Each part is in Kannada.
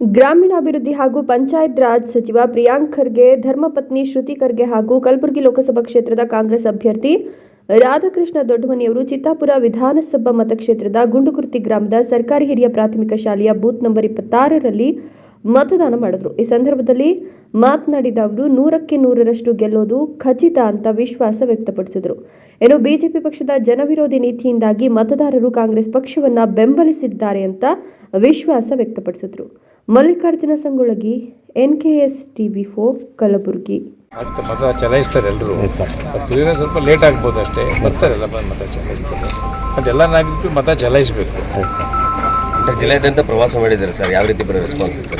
ಗ್ರಾಮೀಣಾಭಿವೃದ್ಧಿ ಹಾಗೂ ಪಂಚಾಯತ್ ರಾಜ್ ಸಚಿವ ಪ್ರಿಯಾಂಕ್ ಖರ್ಗೆ, ಧರ್ಮಪತ್ನಿ ಶ್ರುತಿ ಖರ್ಗೆ ಹಾಗೂ ಕಲಬುರಗಿ ಲೋಕಸಭಾ ಕ್ಷೇತ್ರದ ಕಾಂಗ್ರೆಸ್ ಅಭ್ಯರ್ಥಿ ರಾಧಾಕೃಷ್ಣ ದೊಡ್ಡಮನಿಯವರು ಚಿತ್ತಾಪುರ ವಿಧಾನಸಭಾ ಮತಕ್ಷೇತ್ರದ ಗುಂಡುಗುರ್ತಿ ಗ್ರಾಮದ ಸರ್ಕಾರಿ ಹಿರಿಯ ಪ್ರಾಥಮಿಕ ಶಾಲೆಯ ಬೂತ್ ನಂಬರ್ ಇಪ್ಪತ್ತಾರರಲ್ಲಿ ಮತದಾನ ಮಾಡಿದ್ರು. ಈ ಸಂದರ್ಭದಲ್ಲಿ ಮಾತನಾಡಿದ ಅವರು, ನೂರಕ್ಕೆ ನೂರರಷ್ಟು ಗೆಲ್ಲೋದು ಖಚಿತ ಅಂತ ವಿಶ್ವಾಸ ವ್ಯಕ್ತಪಡಿಸಿದರು. ಇನ್ನು ಬಿಜೆಪಿ ಪಕ್ಷದ ಜನವಿರೋಧಿ ನೀತಿಯಿಂದಾಗಿ ಮತದಾರರು ಕಾಂಗ್ರೆಸ್ ಪಕ್ಷವನ್ನ ಬೆಂಬಲಿಸಿದ್ದಾರೆ ಅಂತ ವಿಶ್ವಾಸ ವ್ಯಕ್ತಪಡಿಸಿದ್ರು. Mallikarjuna Sangolagi S TV four Kalaburagi. ಮತ್ತೆ ಮತ ಚಲಾಯಿಸ್ತಾರೆ ಎಲ್ಲರೂ ಸರ್ ಸ್ವಲ್ಪ ಲೇಟ್ ಆಗ್ಬೋದು ಅಷ್ಟೇ. ಬರ್ತಾರೆ ಎಲ್ಲ ಬಂದು ಮತ ಚಲಾಯಿಸ್ತಾರೆ. ಮತ್ತೆ ಎಲ್ಲ ನಾಗರಿಕರು ಮತ ಚಲಾಯಿಸಬೇಕು. ಜಿಲ್ಲೆಯಾದ್ಯಂತ ಪ್ರವಾಸ ಮಾಡಿದ್ದಾರೆ ಸರ್ ಯಾವ ರೀತಿ ಬರೋ ರೆಸ್ಪಾನ್ಸ್ ಇತ್ತು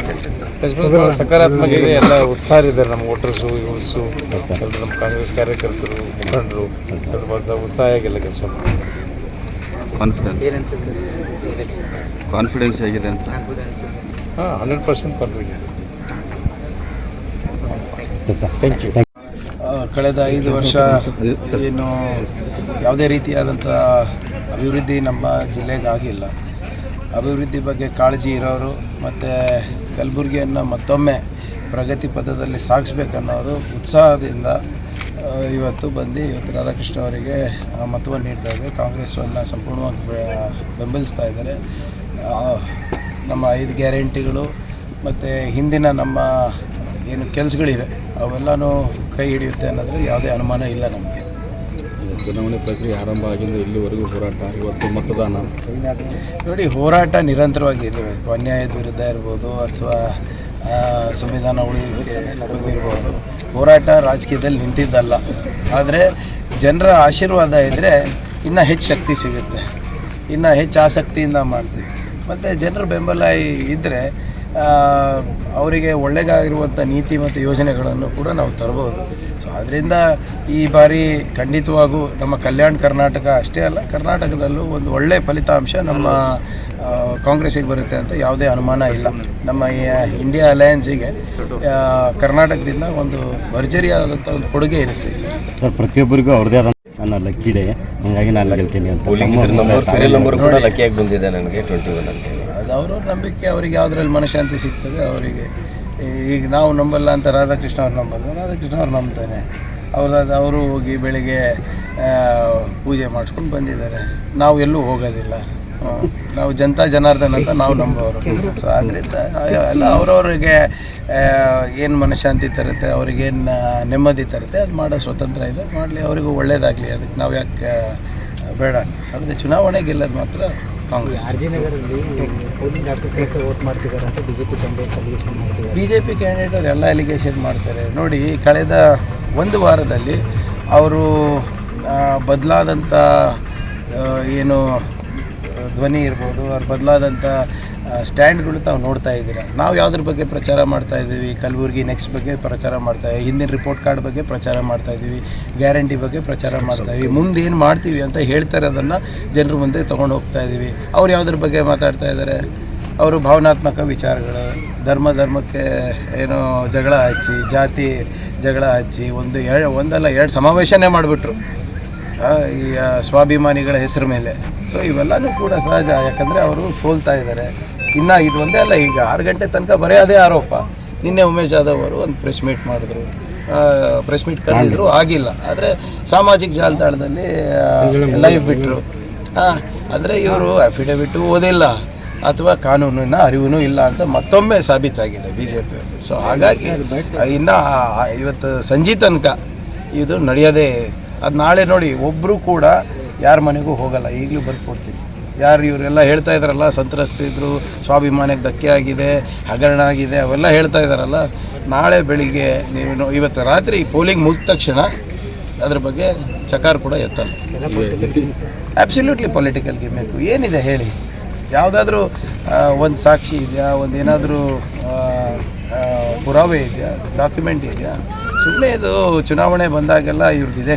ಸಕಾರಾತ್ಮಕ ಇದೆ ಎಲ್ಲ ಉತ್ಸಾಹ ಇದ್ದಾರೆ ನಮ್ಮ ವೋಟರ್ಸು ಯೂತ್ಸು ನಮ್ಮ ಕಾಂಗ್ರೆಸ್ ಕಾರ್ಯಕರ್ತರು ಮುಖಂಡರು ಉತ್ಸಾಹ ಆಗಿಲ್ಲ ಕೆಲಸ ಮಾಡ್ತಾರೆ ಕಾನ್ಫಿಡೆನ್ಸ್ ಕಾನ್ಫಿಡೆನ್ಸ್ ಆಗಿದೆ ಅಂತ. ಹಾಂ ಹಂಡ್ರೆಡ್ ಪರ್ಸೆಂಟ್ ಥ್ಯಾಂಕ್ ಯು ಕಳೆದ ಐದು ವರ್ಷ ಏನು ಯಾವುದೇ ರೀತಿಯಾದಂಥ ಅಭಿವೃದ್ಧಿ ನಮ್ಮ ಜಿಲ್ಲೆಗೆ ಆಗಿಲ್ಲ ಅಭಿವೃದ್ಧಿ ಬಗ್ಗೆ ಕಾಳಜಿ ಇರೋರು ಮತ್ತು ಕಲಬುರಗಿಯನ್ನು ಮತ್ತೊಮ್ಮೆ ಪ್ರಗತಿ ಪಥದಲ್ಲಿ ಸಾಗಿಸ್ಬೇಕನ್ನೋರು ಉತ್ಸಾಹದಿಂದ ಇವತ್ತು ಬಂದು ಇವತ್ತು ರಾಧಾಕೃಷ್ಣ ಅವರಿಗೆ ಮತವನ್ನು ನೀಡ್ತಾ ಇದ್ದಾರೆ. ಕಾಂಗ್ರೆಸ್ಸನ್ನು ಸಂಪೂರ್ಣವಾಗಿ ಬೆ- ಬೆಂಬಲಿಸ್ತಾ ಇದ್ದಾರೆ. ಆ, ನಮ್ಮ ಐದು ಗ್ಯಾರಂಟಿಗಳು ಮತ್ತು ಹಿಂದಿನ ನಮ್ಮ ಏನು ಕೆಲಸಗಳಿವೆ ಅವೆಲ್ಲನೂ ಕೈ ಹಿಡಿಯುತ್ತೆ ಅನ್ನೋದ್ರಲ್ಲಿ ಯಾವುದೇ ಅನುಮಾನ ಇಲ್ಲ ನಮಗೆ. ಚುನಾವಣೆ ಪ್ರಕ್ರಿಯೆ ಆರಂಭ ಆಗಿದ್ದು ಇಲ್ಲಿವರೆಗೂ ಹೋರಾಟ ಇವತ್ತು ಮತದಾನ? ನೋಡಿ ಹೋರಾಟ ನಿರಂತರವಾಗಿ ಇರಬೇಕು ಅನ್ಯಾಯದ ವಿರುದ್ಧ ಇರ್ಬೋದು ಅಥವಾ ಸಂವಿಧಾನ ಬಗ್ಗೆ ಇರ್ಬೋದು ಹೋರಾಟ ರಾಜಕೀಯದಲ್ಲಿ ನಿಂತಿದ್ದಲ್ಲ. ಆದರೆ ಜನರ ಆಶೀರ್ವಾದ ಇದ್ದರೆ ಇನ್ನೂ ಹೆಚ್ಚು ಶಕ್ತಿ ಸಿಗುತ್ತೆ. ಇನ್ನು ಹೆಚ್ಚು ಆಸಕ್ತಿಯಿಂದ ಮಾಡ್ತೀವಿ. ಮತ್ತು ಜನರ ಬೆಂಬಲ ಇದ್ದರೆ ಅವರಿಗೆ ಒಳ್ಳೆಗಾಗಿರುವಂಥ ನೀತಿ ಮತ್ತು ಯೋಜನೆಗಳನ್ನು ಕೂಡ ನಾವು ತರ್ಬೋದು. ಸೊ ಅದರಿಂದ ಈ ಬಾರಿ ಖಂಡಿತವಾಗೂ ನಮ್ಮ ಕಲ್ಯಾಣ ಕರ್ನಾಟಕ ಅಷ್ಟೇ ಅಲ್ಲ, ಕರ್ನಾಟಕದಲ್ಲೂ ಒಂದು ಒಳ್ಳೆಯ ಫಲಿತಾಂಶ ನಮ್ಮ ಕಾಂಗ್ರೆಸ್ಸಿಗೆ ಬರುತ್ತೆ ಅಂತ ಯಾವುದೇ ಅನುಮಾನ ಇಲ್ಲ. ನಮ್ಮ ಇಂಡಿಯಾ ಅಲಯನ್ಸಿಗೆ ಕರ್ನಾಟಕದಿಂದ ಒಂದು ಭರ್ಜರಿಯಾದಂಥ ಒಂದು ಕೊಡುಗೆ ಇರುತ್ತೆ ಸರ್. ಸರ್, ಪ್ರತಿಯೊಬ್ಬರಿಗೂ ಅವ್ರದೇ ಆದ ನನ್ನ ಲಕ್ಕಿಡೆ ಹಂಗಾಗಿ ನಾನು ಗೆಲ್ತೀನಿ ಅಂತ. ಸೀರಿಯಲ್ ನಂಬರ್ ಕೂಡ ಲಕ್ಕಿಯಾಗಿ ಬಂದಿದೆ ನನಗೆ ಟ್ವೆಂಟಿ ಒನ್ ಅಂತ. ಹೇಳಿ ಅದು ಅವ್ರವ್ರ ನಂಬಿಕೆ ಅವರಿಗೆ ಯಾವುದ್ರಲ್ಲಿ ಮನಃಶಾಂತಿ ಸಿಗ್ತದೆ ಅವರಿಗೆ. ಈಗ ನಾವು ನಂಬಲ್ಲ ಅಂತ ರಾಧಾಕೃಷ್ಣ ಅವ್ರು ನಂಬಲ್ಲ ರಾಧಾಕೃಷ್ಣ ಅವ್ರು ನಂಬ್ತಾರೆ ಅವ್ರದ್ದು ಅವರು ಹೋಗಿ ಬೆಳಿಗ್ಗೆ ಪೂಜೆ ಮಾಡಿಸ್ಕೊಂಡು ಬಂದಿದ್ದಾರೆ. ನಾವು ಎಲ್ಲೂ ಹೋಗೋದಿಲ್ಲ. ನಾವು ಜನತಾ ಜನಾರ್ದನ್ ಅಂತ ನಾವು ನಂಬೋರು ಸೊ ಅದರಿಂದ ಎಲ್ಲ ಅವ್ರವ್ರಿಗೆ ಏನು ಮನಃಶಾಂತಿ ತರುತ್ತೆ ಅವ್ರಿಗೇನು ನೆಮ್ಮದಿ ತರುತ್ತೆ ಅದು ಮಾಡೋ ಸ್ವತಂತ್ರ ಇದೆ. ಮಾಡಲಿ ಅವರಿಗೂ ಒಳ್ಳೇದಾಗಲಿ. ಅದಕ್ಕೆ ನಾವು ಯಾಕೆ ಬೇಡ. ಆದರೆ ಚುನಾವಣೆ ಗೆಲ್ಲೋದು ಮಾತ್ರ Congress. B J P candidate ಎಲ್ಲ ಅಲಿಗೇಷನ್ ಮಾಡ್ತಾರೆ. ನೋಡಿ ಕಳೆದ ಒಂದು ವಾರದಲ್ಲಿ ಅವರು ಬದಲಾದಂಥ ಏನು ಧ್ವನಿ ಇರ್ಬೋದು ಅವ್ರ ಬದಲಾದಂಥ ಸ್ಟ್ಯಾಂಡ್ಗಳು ತಾವು ನೋಡ್ತಾ ಇದ್ದೀರಾ? ನಾವು ಯಾವುದ್ರ ಬಗ್ಗೆ ಪ್ರಚಾರ ಮಾಡ್ತಾ ಇದ್ದೀವಿ? ಕಲಬುರಗಿ ನೆಕ್ಸ್ಟ್ ಬಗ್ಗೆ ಪ್ರಚಾರ ಮಾಡ್ತಾ ಇದ್ದೀವಿ. ಹಿಂದಿನ ರಿಪೋರ್ಟ್ ಕಾರ್ಡ್ ಬಗ್ಗೆ ಪ್ರಚಾರ ಮಾಡ್ತಾ ಇದ್ದೀವಿ. ಗ್ಯಾರಂಟಿ ಬಗ್ಗೆ ಪ್ರಚಾರ ಮಾಡ್ತಾ ಇದ್ದೀವಿ. ಮುಂದೆ ಏನು ಮಾಡ್ತೀವಿ ಅಂತ ಹೇಳ್ತಾರೆ ಅದನ್ನು ಜನರ ಮುಂದೆ ತೊಗೊಂಡು ಹೋಗ್ತಾ ಇದ್ದೀವಿ. ಅವ್ರು ಯಾವುದ್ರ ಬಗ್ಗೆ ಮಾತಾಡ್ತಾ ಇದ್ದಾರೆ ಅವರು ಭಾವನಾತ್ಮಕ ವಿಚಾರಗಳು ಧರ್ಮ ಧರ್ಮಕ್ಕೆ ಏನೋ ಜಗಳ ಹಚ್ಚಿ ಜಾತಿ ಜಗಳ ಹಚ್ಚಿ ಒಂದು ಎರಡು ಒಂದಲ್ಲ ಎರಡು ಸಮಾವೇಶನೇ ಮಾಡಿಬಿಟ್ರು. ಈ ಸ್ವಾಭಿಮಾನಿಗಳ ಹೆಸರು ಮೇಲೆ. ಸೊ ಇವೆಲ್ಲನೂ ಕೂಡ ಸಹಜ. ಯಾಕಂದರೆ ಅವರು ಸೋಲ್ತಾ ಇದ್ದಾರೆ. ಇನ್ನು ಇದು ಒಂದೇ ಅಲ್ಲ ಈಗ ಆರು ಗಂಟೆ ತನಕ ಬರೀ ಅದೇ ಆರೋಪ. ನಿನ್ನೆ ಉಮೇಶ್ ಜಾಧವ್ ಅವರು ಒಂದು ಪ್ರೆಸ್ ಮೀಟ್ ಮಾಡಿದ್ರು. ಪ್ರೆಸ್ ಮೀಟ್ ಕರೆದಿದ್ರು ಆಗಿಲ್ಲ. ಆದರೆ ಸಾಮಾಜಿಕ ಜಾಲತಾಣದಲ್ಲಿ ಲೈವ್ ಬಿಟ್ಟರು ಹಾಂ ಆದರೆ ಇವರು ಅಫಿಡವಿಟು ಓದಿಲ್ಲ. ಅಥವಾ ಕಾನೂನಿನ ಅರಿವು ಇಲ್ಲ ಅಂತ ಮತ್ತೊಮ್ಮೆ ಸಾಬೀತಾಗಿದೆ ಬಿ ಜೆ ಪಿಯವರು ಸೊ ಹಾಗಾಗಿ ಇನ್ನು ಇವತ್ತು ಸಂಜೆ ತನಕ ಇದು ನಡೆಯೋದೇ ಅದು ನಾಳೆ ನೋಡಿ ಒಬ್ಬರು ಕೂಡ ಯಾರ ಮನೆಗೂ ಹೋಗಲ್ಲ, ಈಗಲೂ ಬರ್ಸ್ಕೊಡ್ತೀನಿ. ಯಾರು ಇವರೆಲ್ಲ ಹೇಳ್ತಾ ಇದ್ದಾರಲ್ಲ ಸಂತ್ರಸ್ತಿದ್ರು, ಸ್ವಾಭಿಮಾನಕ್ಕೆ ಧಕ್ಕೆ ಆಗಿದೆ, ಹಗರಣ ಆಗಿದೆ, ಅವೆಲ್ಲ ಹೇಳ್ತಾ ಇದ್ದಾರಲ್ಲ ನಾಳೆ ಬೆಳಿಗ್ಗೆ ನೀವು ಇವತ್ತು ರಾತ್ರಿ ಪೋಲಿಂಗ್ ಮುಗಿದ ತಕ್ಷಣ ಅದ್ರ ಬಗ್ಗೆ ಚಕಾರ ಕೂಡ ಎತ್ತಲ್ಲ. ಅಬ್ಸಲ್ಯೂಟ್ಲಿ ಪೊಲಿಟಿಕಲ್ ಗಿಮ್ಮಿಕ್ಕು ಏನಿದೆ ಹೇಳಿ? ಯಾವುದಾದ್ರೂ ಒಂದು ಸಾಕ್ಷಿ ಇದೆಯಾ, ಒಂದು ಏನಾದರೂ ಪುರಾವೆ ಇದೆಯಾ ಡಾಕ್ಯುಮೆಂಟ್ ಇದೆಯಾ? ಸುಮ್ಮನೆ ಇದು ಚುನಾವಣೆ ಬಂದಾಗೆಲ್ಲ ಇವ್ರದ್ದು ಇದೇ